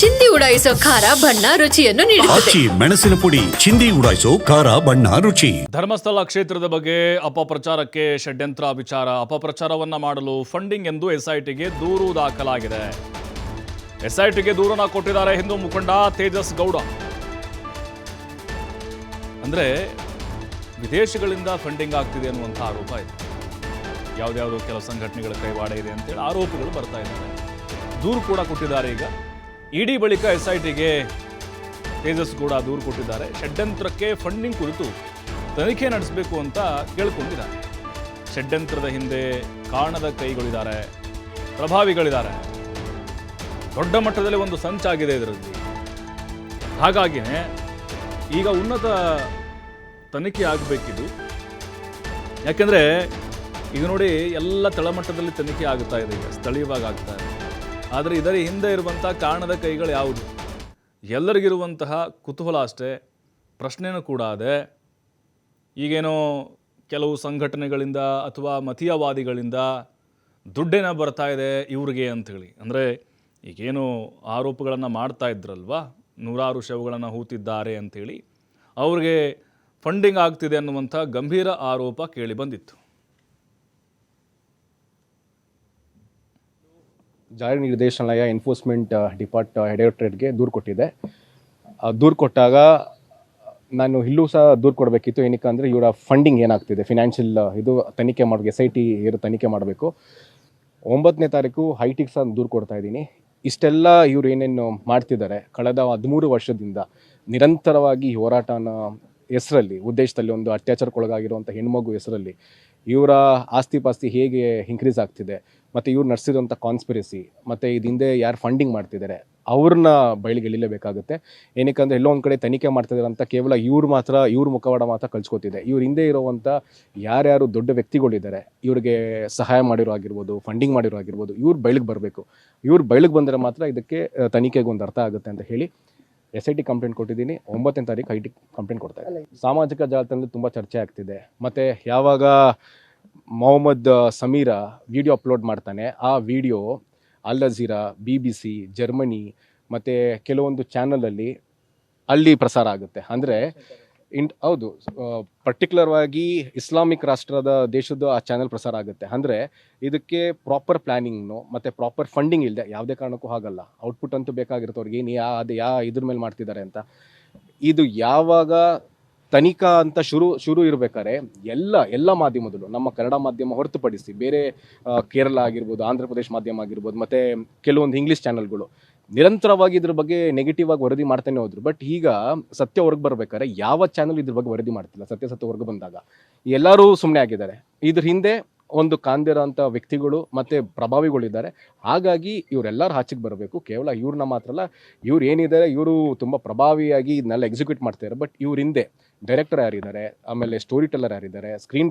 ಚಿಂದಿ ಉಡಾಯಿಸೋ ಖಾರ ಬಣ್ಣ ರುಚಿಯನ್ನು ನೀಡುತ್ತದೆ. ಆಚಿ ಮೆಣಸಿನ ಪುಡಿ ಚಿಂದಿ ಉಡಾಯಿಸೋ ಖಾರ ಬಣ್ಣ ರುಚಿ. ಧರ್ಮಸ್ಥಳ ಕ್ಷೇತ್ರದ ಬಗ್ಗೆ ಅಪಪ್ರಚಾರಕ್ಕೆ ಷಡ್ಯಂತ್ರ ವಿಚಾರ. ಅಪಪ್ರಚಾರವನ್ನ ಮಾಡಲು ಫಂಡಿಂಗ್ ಎಂದು ಎಸ್ಐಟಿಗೆ ದೂರು ದಾಖಲಾಗಿದೆ. ಎಸ್ಐಟಿಗೆ ದೂರನ ಕೊಟ್ಟಿದ್ದಾರೆ ಹಿಂದೂ ಮುಖಂಡ ತೇಜಸ್ ಗೌಡ. ಅಂದ್ರೆ ವಿದೇಶಗಳಿಂದ ಫಂಡಿಂಗ್ ಆಗ್ತಿದೆ ಅನ್ನುವಂಥ ಆರೋಪ ಇದೆ. ಯಾವ್ದ್ಯಾವುದೋ ಕೆಲವು ಸಂಘಟನೆಗಳ ಕೈವಾಡ ಇದೆ ಅಂತೇಳಿ ಆರೋಪಗಳು ಬರ್ತಾ ಇದ್ದಾವೆ ದೂರು ಕೂಡ ಕೊಟ್ಟಿದ್ದಾರೆ ಈಗ. ಇಡಿ ಬಳಿಕ ಎಸ್ಐಟಿಗೆ ತೇಜಸ್ ಕೂಡ ದೂರು ಕೊಟ್ಟಿದ್ದಾರೆ. ಷಡ್ಯಂತ್ರಕ್ಕೆ ಫಂಡಿಂಗ್ ಕುರಿತು ತನಿಖೆ ನಡೆಸಬೇಕು ಅಂತ ಕೇಳ್ಕೊಂಡಿದ್ದಾರೆ. ಷಡ್ಯಂತ್ರದ ಹಿಂದೆ ಕಾಣದ ಕೈಗಳಿದ್ದಾರೆ, ಪ್ರಭಾವಿಗಳಿದ್ದಾರೆ. ದೊಡ್ಡ ಮಟ್ಟದಲ್ಲಿ ಒಂದು ಸಂಚಾಗಿದೆ ಇದರಲ್ಲಿ. ಹಾಗಾಗಿನೇ ಈಗ ಉನ್ನತ ತನಿಖೆ ಆಗಬೇಕಿದು. ಯಾಕೆಂದರೆ ಈಗ ನೋಡಿ ಎಲ್ಲ ತಳಮಟ್ಟದಲ್ಲಿ ತನಿಖೆ ಆಗುತ್ತಾ ಇದೆ ಈಗ, ಸ್ಥಳೀಯವಾಗಿ ಆಗ್ತಾ ಇದೆ. ಆದರೆ ಇದರ ಹಿಂದೆ ಇರುವಂಥ ಕಾರಣದ ಕೈಗಳು ಯಾವುದು? ಎಲ್ಲರಿಗಿರುವಂತಹ ಕುತೂಹಲ ಅಷ್ಟೇ ಪ್ರಶ್ನೆಯೂ ಕೂಡ ಅದೇ. ಈಗೇನೋ ಕೆಲವು ಸಂಘಟನೆಗಳಿಂದ ಅಥವಾ ಮತೀಯವಾದಿಗಳಿಂದ ದುಡ್ಡೇನ ಬರ್ತಾ ಇದೆ ಇವ್ರಿಗೆ ಅಂಥೇಳಿ ಅಂದರೆ ಈಗೇನು ಆರೋಪಗಳನ್ನು ಮಾಡ್ತಾ ಇದ್ರಲ್ವಾ? ನೂರಾರು ಶವಗಳನ್ನು ಹೂತಿದ್ದಾರೆ ಅಂಥೇಳಿ ಅವ್ರಿಗೆ ಫಂಡಿಂಗ್ ಆಗ್ತಿದೆ ಅನ್ನುವಂಥ ಗಂಭೀರ ಆರೋಪ ಕೇಳಿ ಜಾರಿ ನಿರ್ದೇಶನಾಲಯ ಎನ್ಫೋರ್ಸ್ಮೆಂಟ್ ಡಿಪಾರ್ಟ್ ಡೈರೆಕ್ಟ್ರೇಟ್ಗೆ ದೂರು ಕೊಟ್ಟಿದೆ. ದೂರು ಕೊಟ್ಟಾಗ, ನಾನು ಇಲ್ಲೂ ಸಹ ದೂರು ಕೊಡಬೇಕಿತ್ತು. ಏನಕ್ಕೆ ಅಂದರೆ, ಇವರ ಫಂಡಿಂಗ್ ಏನಾಗ್ತಿದೆ? ಫಿನಾನ್ಷಿಯಲ್ ಇದು ತನಿಖೆ ಮಾಡಬೇಕು ಎಸ್ ಐ ಟಿ ಇರೋ ತನಿಖೆ ಮಾಡಬೇಕು. ಒಂಬತ್ತನೇ ತಾರೀಕು ಹೈಟಿಗೆ ಸಹ ದೂರು ಕೊಡ್ತಾ ಇದ್ದೀನಿ. ಇಷ್ಟೆಲ್ಲ ಇವರು ಏನೇನು ಮಾಡ್ತಿದ್ದಾರೆ, ಕಳೆದ ಹದಿಮೂರು ವರ್ಷದಿಂದ ನಿರಂತರವಾಗಿ ಹೋರಾಟನ ಹೆಸರಲ್ಲಿ, ಉದ್ದೇಶದಲ್ಲಿ ಒಂದು ಅತ್ಯಾಚಾರಕ್ಕೊಳಗಾಗಿರುವಂಥ ಹೆಣ್ಮಗು ಹೆಸರಲ್ಲಿ ಇವರ ಆಸ್ತಿ ಪಾಸ್ತಿ ಹೇಗೆ ಇನ್ಕ್ರೀಸ್ ಆಗ್ತಿದೆ, ಮತ್ತು ಇವ್ರು ನಡೆಸಿದಂಥ ಕಾನ್ಸ್ಪಿರಸಿ ಮತ್ತು ಇದಿಂದೆ ಯಾರು ಫಂಡಿಂಗ್ ಮಾಡ್ತಿದ್ದಾರೆ ಅವ್ರನ್ನ ಬಯಲಿಗೆ ಎಳಿಲೇಬೇಕಾಗುತ್ತೆ. ಅಂದರೆ ಎಲ್ಲೋ ಒಂದು ಕಡೆ ತನಿಖೆ ಮಾಡ್ತಿದ್ದಾರೆ ಅಂತ ಕೇವಲ ಇವ್ರು ಮಾತ್ರ, ಇವ್ರ ಮುಖವಾಡ ಮಾತ್ರ ಕಳ್ಸ್ಕೊತಿದೆ. ಇವ್ರ ಹಿಂದೆ ಇರುವಂಥ ಯಾರ್ಯಾರು ದೊಡ್ಡ ವ್ಯಕ್ತಿಗಳಿದ್ದಾರೆ ಇವ್ರಿಗೆ ಸಹಾಯ ಮಾಡಿರೋ ಆಗಿರ್ಬೋದು ಫಂಡಿಂಗ್ ಮಾಡಿರೋ ಆಗಿರ್ಬೋದು, ಇವ್ರು ಬಯಲಿಗೆ ಬರಬೇಕು. ಇವ್ರು ಬಯಲಿಗೆ ಬಂದರೆ ಮಾತ್ರ ಇದಕ್ಕೆ ತನಿಖೆಗೆ ಒಂದು ಅರ್ಥ ಆಗುತ್ತೆ ಅಂತ ಹೇಳಿ ಎಸ್ ಐ ಟಿ ಕಂಪ್ಲೇಂಟ್ ಕೊಟ್ಟಿದ್ದೀನಿ. ಒಂಬತ್ತನೇ ತಾರೀಕು ಐ ಟಿ ಕಂಪ್ಲೇಂಟ್ ಕೊಡ್ತಾ ಇದ್ದೀನಿ ಸಾಮಾಜಿಕ ಜಾಲತಾಣದಲ್ಲಿ ತುಂಬ ಚರ್ಚೆ ಆಗ್ತಿದೆ. ಮತ್ತು ಯಾವಾಗ ಮೊಹಮ್ಮದ್ ಸಮೀರ ವಿಡಿಯೋ ಅಪ್ಲೋಡ್ ಮಾಡ್ತಾನೆ ಆ video Al Jazeera B B C Germany ಮತ್ತು ಕೆಲವೊಂದು ಚಾನಲಲ್ಲಿ ಅಲ್ಲಿ ಪ್ರಸಾರ ಆಗುತ್ತೆ. ಅಂದರೆ ಇನ್, ಹೌದು ಪರ್ಟಿಕ್ಯುಲರ್ ಆಗಿ ಇಸ್ಲಾಮಿಕ್ ರಾಷ್ಟ್ರದ ದೇಶದ ಆ ಚಾನೆಲ್ ಪ್ರಸಾರ ಆಗುತ್ತೆ. ಅಂದರೆ ಇದಕ್ಕೆ ಪ್ರಾಪರ್ ಪ್ಲ್ಯಾನಿಂಗ್ನು ಮತ್ತು ಪ್ರಾಪರ್ ಫಂಡಿಂಗ್ ಇಲ್ಲದೆ ಯಾವುದೇ ಕಾರಣಕ್ಕೂ ಆಗಲ್ಲ ಔಟ್ಪುಟ್ ಅಂತೂ ಬೇಕಾಗಿರುತ್ತೆ ಅವ್ರಿಗೆ ಏನು ಯಾ, ಅದು ಯಾ ಇದ್ರ ಮೇಲೆ ಮಾಡ್ತಿದ್ದಾರೆ ಅಂತ. ಇದು ಯಾವಾಗ ತನಿಖಾ ಅಂತ ಶುರು ಶುರು ಇರಬೇಕಾದ್ರೆ ಎಲ್ಲ ಎಲ್ಲ ಮಾಧ್ಯಮದಲ್ಲೂ, ನಮ್ಮ ಕನ್ನಡ ಮಾಧ್ಯಮ ಹೊರತುಪಡಿಸಿ ಬೇರೆ ಕೇರಳ ಆಗಿರ್ಬೋದು ಆಂಧ್ರ ಪ್ರದೇಶ್ ಮಾಧ್ಯಮ ಆಗಿರ್ಬೋದು, ಮತ್ತು ಕೆಲವೊಂದು ಇಂಗ್ಲೀಷ್ ಚಾನಲ್ಗಳು ನಿರಂತರವಾಗಿ ಇದ್ರ ಬಗ್ಗೆ ನೆಗೆಟಿವ್ ಆಗಿ ವರದಿ ಮಾಡ್ತಾನೆ ಹೋದ್ರು. ಬಟ್ ಈಗ ಸತ್ಯ ಹೊರಗೆ ಬರ್ಬೇಕಾದ್ರೆ ಯಾವ ಚಾನಲ್ ಇದ್ರ ಬಗ್ಗೆ ವರದಿ ಮಾಡ್ತಿಲ್ಲ, ಸತ್ಯ ಸತ್ಯ ಹೊರಗೆ ಬಂದಾಗ. ಎಲ್ಲರೂ ಸುಮ್ಮನೆ ಆಗಿದ್ದಾರೆ. ಇದ್ರ ಹಿಂದೆ ಒಂದು ಕಾಂದಿರೋ ಅಂತ ವ್ಯಕ್ತಿಗಳು ಮತ್ತೆ ಪ್ರಭಾವಿಗಳಿದ್ದಾರೆ ಹಾಗಾಗಿ ಇವರೆಲ್ಲರೂ ಆಚೆಗೆ ಬರಬೇಕು. ಕೇವಲ ಇವ್ರನ್ನ ಮಾತ್ರ ಅಲ್ಲ, ಇವ್ರು ಏನಿದ್ದಾರೆ ಇವರು ತುಂಬ ಪ್ರಭಾವಿಯಾಗಿ ಇದನ್ನೆಲ್ಲ ಎಕ್ಸಿಕ್ಯೂಟ್ ಮಾಡ್ತಾರೆ ಬಟ್ ಇವ್ರ ಹಿಂದೆ ಡೈರೆಕ್ಟರ್ ಯಾರಿದ್ದಾರೆ, ಆಮೇಲೆ ಸ್ಟೋರಿ ಟೆಲ್ಲರ್ ಯಾರಿದ್ದಾರೆ ಸ್ಕ್ರೀನ್